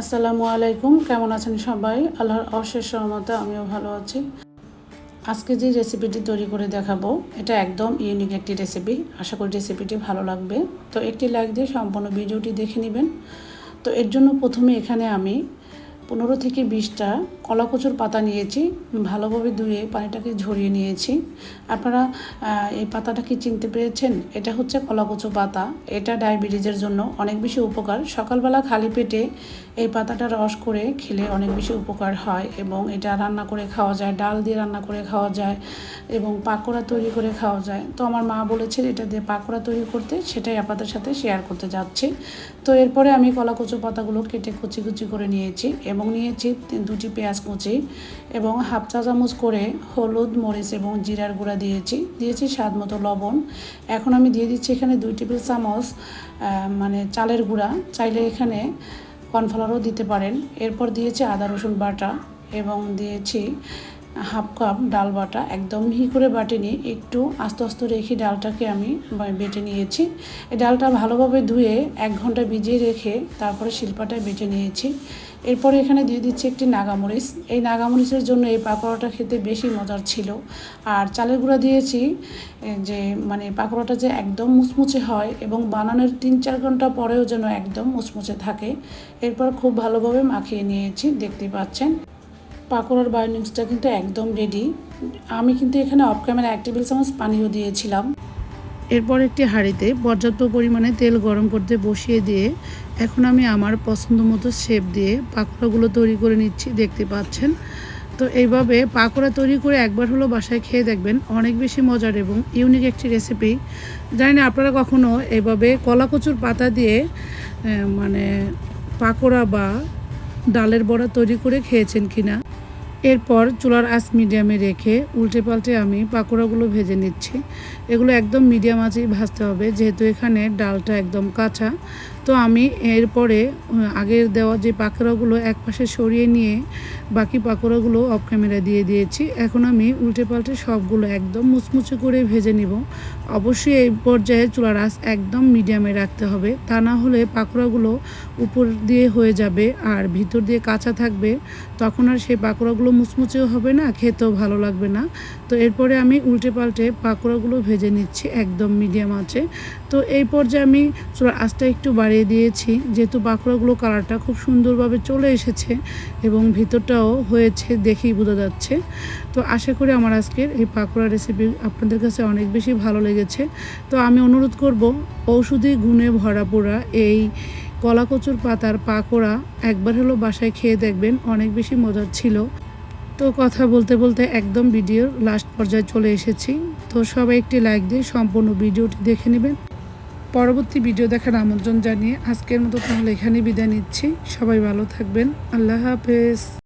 আসসালামু আলাইকুম, কেমন আছেন সবাই? আল্লাহর অশেষ সহমতে আমিও ভালো আছি। আজকে যে রেসিপিটি তৈরি করে দেখাবো, এটা একদম ইউনিক একটি রেসিপি। আশা করি রেসিপিটি ভালো লাগবে। তো একটি লাইক দিয়ে সম্পূর্ণ ভিডিওটি দেখে নেবেন। তো এর জন্য প্রথমে এখানে আমি পনেরো থেকে বিশটা কলা কচুর পাতা নিয়েছি, ভালোভাবে ধুয়ে পানিটাকে ঝরিয়ে নিয়েছি। আপনারা এই পাতাটা কি চিনতে পেরেছেন? এটা হচ্ছে কলা কচু পাতা। এটা ডায়াবেটিসের জন্য অনেক বেশি উপকার। সকালবেলা খালি পেটে এই পাতাটা রস করে খেলে অনেক বেশি উপকার হয় এবং এটা রান্না করে খাওয়া যায়, ডাল দিয়ে রান্না করে খাওয়া যায় এবং পাকোড়া তৈরি করে খাওয়া যায়। তো আমার মা বলেছে এটা দিয়ে পাকোড়া তৈরি করতে, সেটাই আপনাদের সাথে শেয়ার করতে যাচ্ছি। তো এরপরে আমি কলাকচু পাতাগুলো কেটে কুচি কুচি করে নিয়েছি এবং নিয়েছি দুটি পেঁয়াজ কুচি এবং হাফ চা চামচ করে হলুদ, মরিচ এবং জিরার গুঁড়া দিয়েছি। দিয়েছি স্বাদ মতো লবণ। এখন আমি দিয়ে দিচ্ছি এখানে দুই টেবিল চামচ মানে চালের গুঁড়া। চাইলে এখানে কর্নফ্লাওয়ারও দিতে পারেন। এরপর দিয়েছি আদা রসুন বাটা এবং দিয়েছি হাফ কাপ ডাল বাটা, একদম মিহি করে বাটিনি, একটু আস্তে আস্তে রেখে ডালটাকে আমি বেটে নিয়েছি। এই ডালটা ভালোভাবে ধুয়ে এক ঘণ্টা ভিজিয়ে রেখে তারপরে শিল্পাটায় বেটে নিয়েছি। এরপরে এখানে দিয়ে দিচ্ছি একটি নাগামরিচ। এই নাগামরিচের জন্য এই পাকোড়াটা খেতে বেশি মজার ছিল। আর চালের গুঁড়া দিয়েছি যে মানে পাকোড়াটা যে একদম মুচমুচে হয় এবং বানানোর তিন চার ঘণ্টা পরেও যেন একদম মুচমুচে থাকে। এরপর খুব ভালোভাবে মাখিয়ে নিয়েছি, দেখতে পাচ্ছেন। পাকোড়ার বাইন্ডিংসটা কিন্তু একদম রেডি আমি কিন্তু এখানে অফ ক্যামেরা এক টেবিল চামচ পানিও দিয়েছিলাম। এরপর একটি হাঁড়িতে পর্যাপ্ত পরিমাণে তেল গরম করতে বসিয়ে দিয়ে এখন আমি আমার পছন্দ মতো শেপ দিয়ে পাকোড়াগুলো তৈরি করে নিচ্ছি, দেখতে পাচ্ছেন। তো এইভাবে পাকোড়া তৈরি করে একবার হলো বাসায় খেয়ে দেখবেন, অনেক বেশি মজার এবং ইউনিক একটি রেসিপি জানি না আপনারা কখনও এইভাবে কলা কচুর পাতা দিয়ে মানে পাকোড়া বা ডালের বড়া তৈরি করে খেয়েছেন কিনা। এরপর চুলার আঁচ মিডিয়ামে রেখে উল্টে পাল্টে আমি পাকোড়াগুলো ভেজে নিচ্ছি। এগুলো একদম মিডিয়াম আঁচেই ভাজতে হবে, যেহেতু এখানে ডালটা একদম কাঁচা। তো আমি এরপরে আগের দেওয়া যে পাকোড়াগুলো এক পাশে সরিয়ে নিয়ে বাকি পাকোড়াগুলো অফ ক্যামেরা দিয়ে দিয়েছি। এখন আমি উল্টে পাল্টে সবগুলো একদম মুচমুচে করে ভেজে নিব। অবশ্যই এই পর্যায়ে চুলার আঁচ একদম মিডিয়ামে রাখতে হবে। তা না হলে পাকোড়াগুলো উপর দিয়ে হয়ে যাবে আর ভিতর দিয়ে কাঁচা থাকবে। তখন আর সেই পাকোড়াগুলো মুচমুচেও হবে না, খেতেও ভালো লাগবে না। তো এরপরে আমি উল্টে পাল্টে পাকোড়াগুলো ভেজে নিচ্ছি একদম মিডিয়াম আছে তো এই পর্যায়ে আমি চুলার আঁচটা একটু বাড়িয়ে দিয়েছি। যেহেতু পাকোড়াগুলো কালারটা খুব সুন্দরভাবে চলে এসেছে এবং ভিতরটাও হয়েছে দেখেই বোঝা যাচ্ছে। তো আশা করি আমার আজকের এই পাকোড়া রেসিপি আপনাদের কাছে অনেক বেশি ভালো লেগেছে। তো আমি অনুরোধ করব, ঔষধি গুণে ভরা পোড়া এই কলা কচুর পাতার পাকোড়া একবার হলো বাসায় খেয়ে দেখবেন, অনেক বেশি মজার ছিল। তো কথা বলতে বলতে একদম ভিডিওর লাস্ট পর্যায়ে চলে এসেছি। তো সবাই একটি লাইক দিয়ে সম্পূর্ণ ভিডিওটি দেখে নেবেন। পরবর্তী ভিডিও দেখার আমন্ত্রণ জানিয়ে আজকের মতো তাহলে এখানে বিদায় নিচ্ছি। সবাই ভালো থাকবেন। আল্লাহ হাফেজ।